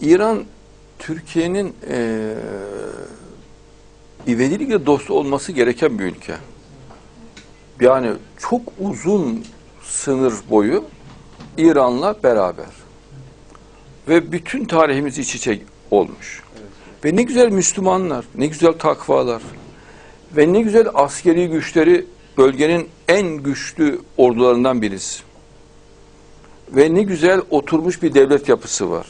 İran Türkiye'nin eee ivedilikle dostu olması gereken bir ülke. Yani çok uzun sınır boyu İran'la beraber. Ve bütün tarihimiz iç içe olmuş. Ve ne güzel Müslümanlar, ne güzel takvalar ve ne güzel askeri güçleri bölgenin en güçlü ordularından birisi. Ve ne güzel oturmuş bir devlet yapısı var.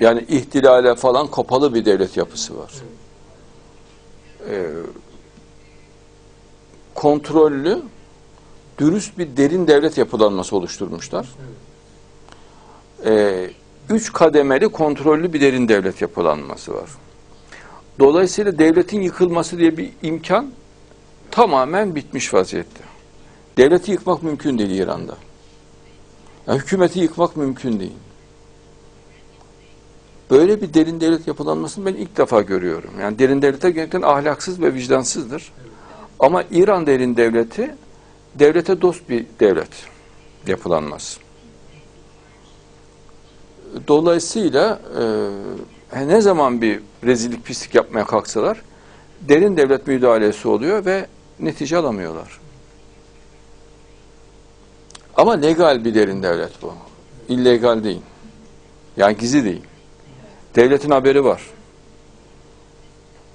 Yani ihtilale falan kapalı bir devlet yapısı var. Ee, kontrollü, dürüst bir derin devlet yapılanması oluşturmuşlar. Ee, üç kademeli kontrollü bir derin devlet yapılanması var. Dolayısıyla devletin yıkılması diye bir imkan tamamen bitmiş vaziyette. Devleti yıkmak mümkün değil İran'da. Yani hükümeti yıkmak mümkün değil. Böyle bir derin devlet yapılanmasını ben ilk defa görüyorum. Yani derin devletler gerçekten ahlaksız ve vicdansızdır. Ama İran derin devleti devlete dost bir devlet yapılanması. Dolayısıyla e, ne zaman bir rezillik pislik yapmaya kalksalar derin devlet müdahalesi oluyor ve netice alamıyorlar. Ama legal bir derin devlet bu. İllegal değil. Yani gizli değil. Devletin haberi var.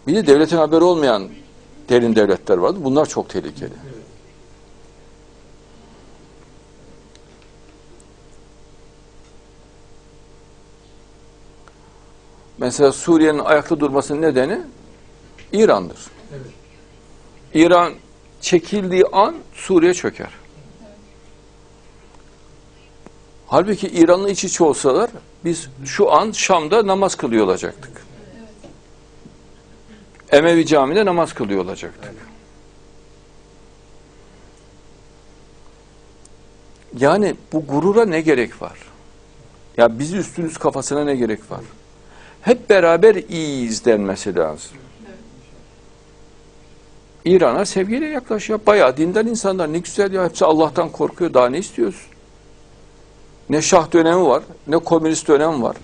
Bir de devletin haberi olmayan derin devletler vardı. Bunlar çok tehlikeli. Mesela Suriye'nin ayakta durmasının nedeni İran'dır. İran çekildiği an Suriye çöker. Halbuki İran'la iç içe olsalar biz şu an Şam'da namaz kılıyor olacaktık. Emevi camide namaz kılıyor olacaktık. Yani bu gurura ne gerek var? Ya bizi üstünüz kafasına ne gerek var? Hep beraber iyiyiz denmesi lazım. İran'a sevgiyle yaklaşıyor. Bayağı dindar insanlar. Ne güzel ya. Hepsi Allah'tan korkuyor. Daha ne istiyorsun? Ne şah dönemi var, ne komünist dönem var.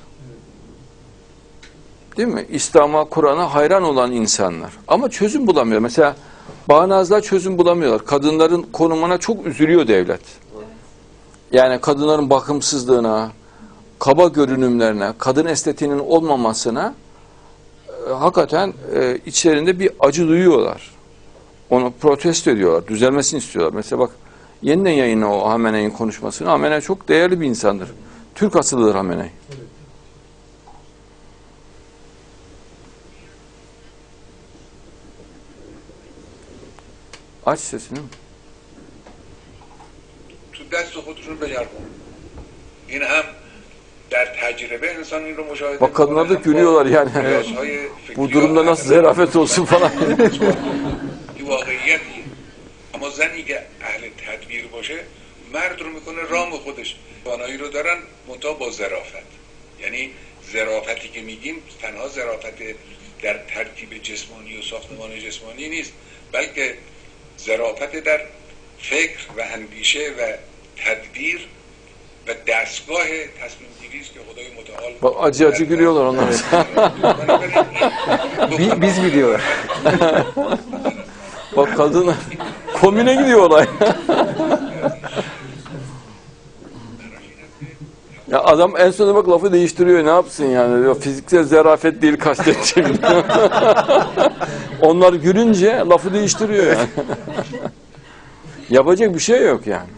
Değil mi? İslam'a, Kur'an'a hayran olan insanlar. Ama çözüm bulamıyor. Mesela bağnazlar çözüm bulamıyorlar. Kadınların konumuna çok üzülüyor devlet. Yani kadınların bakımsızlığına, kaba görünümlerine, kadın estetiğinin olmamasına e, hakikaten e, içlerinde bir acı duyuyorlar. Onu protesto ediyorlar, düzelmesini istiyorlar. Mesela bak yeniden yayına o Hamene'nin konuşmasını. Hamene çok değerli bir insandır. Türk asıllıdır Hamene. Aç sesini. Tübet sohutunu becerdi. Yine hem der tecrübe insanın müşahede... Bak kadınlar da gülüyorlar yani. Bu durumda nasıl zerafet olsun falan. Yuvakiyet اما زنی که اهل تدبیر باشه مرد رو می‌کنه رام خودش توانایی رو دارن منتها با ظرافت یعنی ظرافتی که میگیم تنها ظرافت در ترکیب جسمانی و ساختمان جسمانی نیست بلکه ظرافت در فکر و اندیشه و تدبیر و دستگاه تصمیم است که خدای متعال Bak acı acı gülüyorlar onlar. Bi- biz diyorlar? Bak kadın komine gidiyor olay. ya adam en sonunda bak lafı değiştiriyor ne yapsın yani Diyor, fiziksel zerafet değil kastettiğim. Onlar gülünce lafı değiştiriyor yani. Yapacak bir şey yok yani.